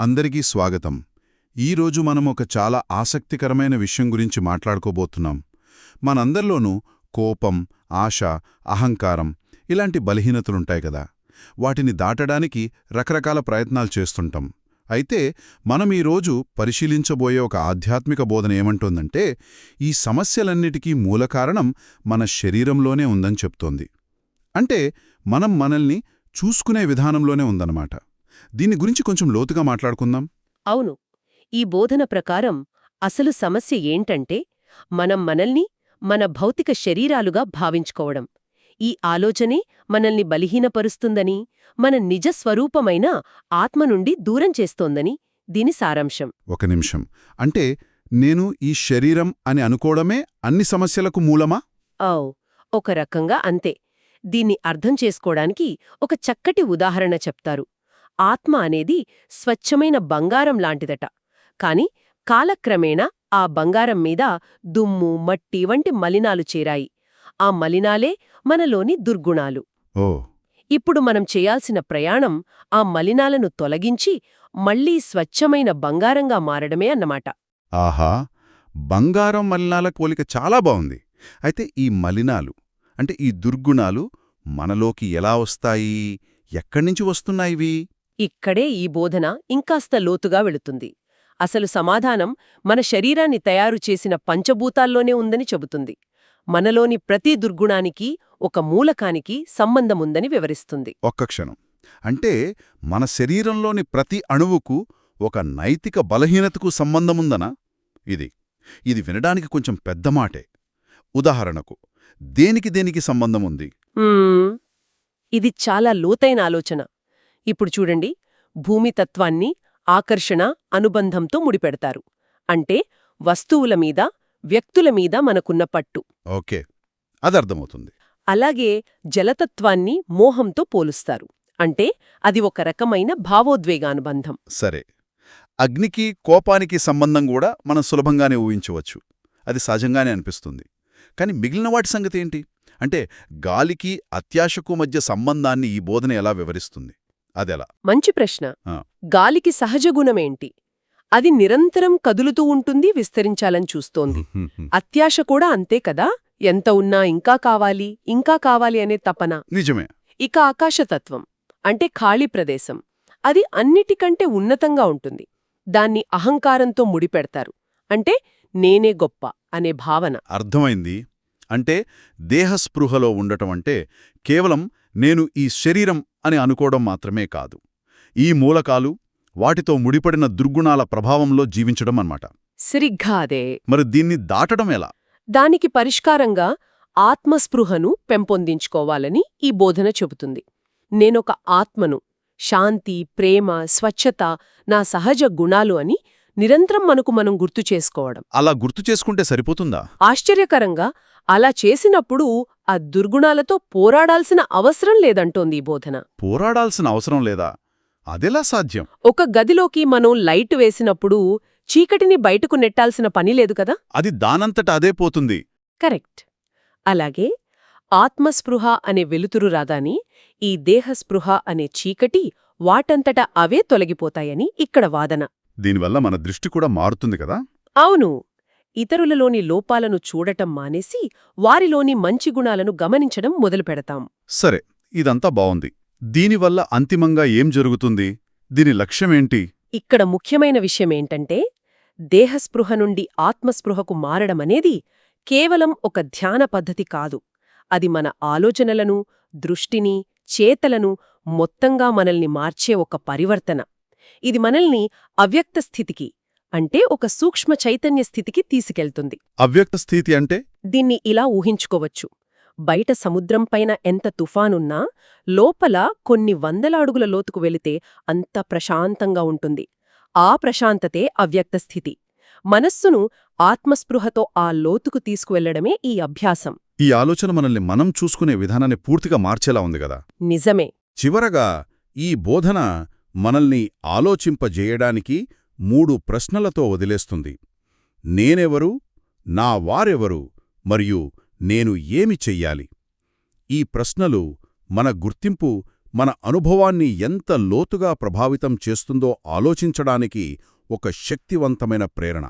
అందరికీ స్వాగతం. ఈరోజు మనం ఒక చాలా ఆసక్తికరమైన విషయం గురించి మాట్లాడుకోబోతున్నాం. మనందరిలోనూ కోపం ఆశ అహంకారం ఇలాంటి బలహీనతలుంటాయి కదా. వాటిని దాటడానికి రకరకాల ప్రయత్నాలు చేస్తుంటాం. అయితే మనం ఈరోజు పరిశీలించబోయే ఒక ఆధ్యాత్మిక బోధన ఏమంటోందంటే ఈ సమస్యలన్నిటికీ మూల కారణం మన శరీరంలోనే ఉందని చెప్తోంది. అంటే మనం మనల్ని చూసుకునే విధానంలోనే ఉందన్నమాట. దీని గురించి కొంచెం లోతుగా మాట్లాడుకుందాం. అవును. ఈ బోధన ప్రకారం అసలు సమస్య ఏంటంటే మనం మనల్ని మన భౌతిక శరీరాలుగా భావించుకోవడం. ఈ ఆలోచనే మనల్ని బలహీనపరుస్తుందని మన నిజ స్వరూపమైన ఆత్మ నుండి దూరం చేస్తోందని దీని సారాంశం. ఒక నిమిషం. అంటే నేను ఈ శరీరం అని అనుకోవడమే అన్ని సమస్యలకు మూలమా? ఔ ఒక రకంగా అంతే. దీన్ని అర్థం చేసుకోవడానికి ఒక చక్కటి ఉదాహరణ చెప్తారు. ఆత్మ అనేది స్వచ్ఛమైన బంగారం లాంటిదట. కాని కాలక్రమేణా ఆ బంగారం మీద దుమ్ము మట్టి వంటి మలినాలు చేరాయి. ఆ మలినాలే మనలోని దుర్గుణాలు. ఓ! ఇప్పుడు మనం చేయాల్సిన ప్రయాణం ఆ మలినాలను తొలగించి మళ్ళీ స్వచ్ఛమైన బంగారంగా మారడమే అన్నమాట. ఆహా! బంగారం మలినాల పోలిక చాలా బావుంది. అయితే ఈ మలినాలు అంటే ఈ దుర్గుణాలు మనలోకి ఎలా వస్తాయి? ఎక్కడ్నించి వస్తున్నాయివి ఇక్కడే ఈ బోధన ఇంకాస్త లోతుగా వెళుతుంది. అసలు సమాధానం మన శరీరాన్ని తయారు చేసిన పంచభూతాల్లోనే ఉందని చెబుతుంది. మనలోని ప్రతి దుర్గుణానికి ఒక మూలకానికి సంబంధముందని వివరిస్తుంది. ఒక్క క్షణం. అంటే మన శరీరంలోని ప్రతి అణువుకు ఒక నైతిక బలహీనతకు సంబంధముందనా? ఇది. ఇది వినడానికి కొంచెం పెద్ద మాటే. ఉదాహరణకు దేనికి దేనికి సంబంధముంది. ఇది చాలా లోతైన ఆలోచన. ఇప్పుడు చూడండి. భూమి తత్వాన్ని ఆకర్షణ అనుబంధంతో ముడిపెడతారు. అంటే వస్తువుల మీద వ్యక్తుల మీద మనకున్న పట్టు. ఓకే. అదర్థమవుతుంది. అలాగే జలతత్వాన్ని మోహంతో పోలుస్తారు. అంటే అది ఒక రకమైన భావోద్వేగానుబంధం. సరే. అగ్నికి కోపానికి సంబంధం కూడా మనం సులభంగానే ఊహించవచ్చు. అది సహజంగానే అనిపిస్తుంది. కాని మిగిలిన వాటి సంగతి ఏంటి? అంటే గాలికి అత్యాశకు మధ్య సంబంధాన్ని ఈ బోధన ఎలా వివరిస్తుంది? అదెలా? మంచి ప్రశ్న. గాలికి సహజ గుణమేంటి? అది నిరంతరం కదులుతూ ఉంటుంది విస్తరించాలని చూస్తోంది. అత్యాశ కూడా అంతే కదా? ఎంత ఉన్నా ఇంకా కావాలి ఇంకా కావాలి అనే తపన. నిజమే. ఇక ఆకాశతత్వం అంటే ఖాళీ ప్రదేశం. అది అన్నిటికంటే ఉన్నతంగా ఉంటుంది. దాన్ని అహంకారంతో ముడిపెడతారు. అంటే నేనే గొప్ప అనే భావన. అర్థమైంది. అంటే దేహస్పృహలో ఉండటం అంటే కేవలం నేను ఈ శరీరం అని అనుకోవడం మాత్రమే కాదు. ఈ మూలకాలు వాటితో ముడిపడిన దుర్గుణాల ప్రభావంలో జీవించడం అన్నమాట. సరిగ్గా అదే మరి దీన్ని దాటడం ఎలా? దానికి పరిష్కారంగా ఆత్మస్పృహను పెంపొందించుకోవాలని ఈ బోధన చెబుతుంది. నేనొక ఆత్మను శాంతి ప్రేమ స్వచ్ఛత నా సహజ గుణాలు అని నిరంతరం మనకు మనం గుర్తు చేసుకోవడం. అలా గుర్తు చేసుకుంటే సరిపోతుందా? ఆశ్చర్యకరంగా అలా చేసినప్పుడు ఆ దుర్గుణాలతో పోరాడాల్సిన అవసరం లేదంటోంది ఈ బోధన. పోరాడాల్సిన అవసరం లేదా? అదెలా సాధ్యం? ఒక గదిలోకి మనం లైట్ వేసినప్పుడు చీకటిని బయటకు నెట్టాల్సిన పని లేదు కదా? అది దానంతట అదే పోతుంది. కరెక్ట్. అలాగే ఆత్మస్పృహ అనే వెలుతురు రాగాని ఈ దేహస్పృహ అనే చీకటి వాటంతట అవే తొలగిపోతాయని ఇక్కడ వాదన. దీనివల్ల మన దృష్టి కూడా మారుతుంది కదా? అవును. ఇతరులలోని లోపాలను చూడటం మానేసి వారిలోని మంచి గుణాలను గమనించడం మొదలుపెడతాం సరే ఇదంతా బావుంది. దీనివల్ల అంతిమంగా ఏం జరుగుతుంది? దీని లక్ష్యమేంటి? ఇక్కడ ముఖ్యమైన విషయమేంటంటే దేహస్పృహ నుండి ఆత్మస్పృహకు మారడమనేది కేవలం ఒక ధ్యాన పద్ధతి కాదు. అది మన ఆలోచనలను దృష్టిని చేతలను మొత్తంగా మనల్ని మార్చే ఒక పరివర్తన. ఇది మనల్ని అవ్యక్త స్థితికి అంటే ఒక సూక్ష్మ చైతన్య స్థితికి తీసుకెళ్తుంది. అవ్యక్త స్థితి అంటే? దీన్ని ఇలా ఊహించుకోవచ్చు. బయట సముద్రంపైన ఎంత తుఫానున్నా లోపల కొన్ని వందల అడుగుల లోతుకు వెళితే అంత ప్రశాంతంగా ఉంటుంది. ఆ ప్రశాంతతే అవ్యక్త స్థితి. మనస్సును ఆత్మస్పృహతో ఆ లోతుకు తీసుకువెళ్ళడమే ఈ అభ్యాసం. ఈ ఆలోచన మనల్ని మనం చూసుకునే విధానాన్ని పూర్తిగా మార్చేలా ఉంది కదా? నిజమే. చివరగా ఈ బోధన మనల్ని ఆలోచింపజేయడానికి మూడు ప్రశ్నలతో వదిలేస్తుంది. నేనెవరు? నా వారెవరు? మరియు నేను ఏమి చెయ్యాలి? ఈ ప్రశ్నలు మన గుర్తింపు మన అనుభవాన్ని ఎంత లోతుగా ప్రభావితం చేస్తుందో ఆలోచించడానికి ఒక శక్తివంతమైన ప్రేరణ.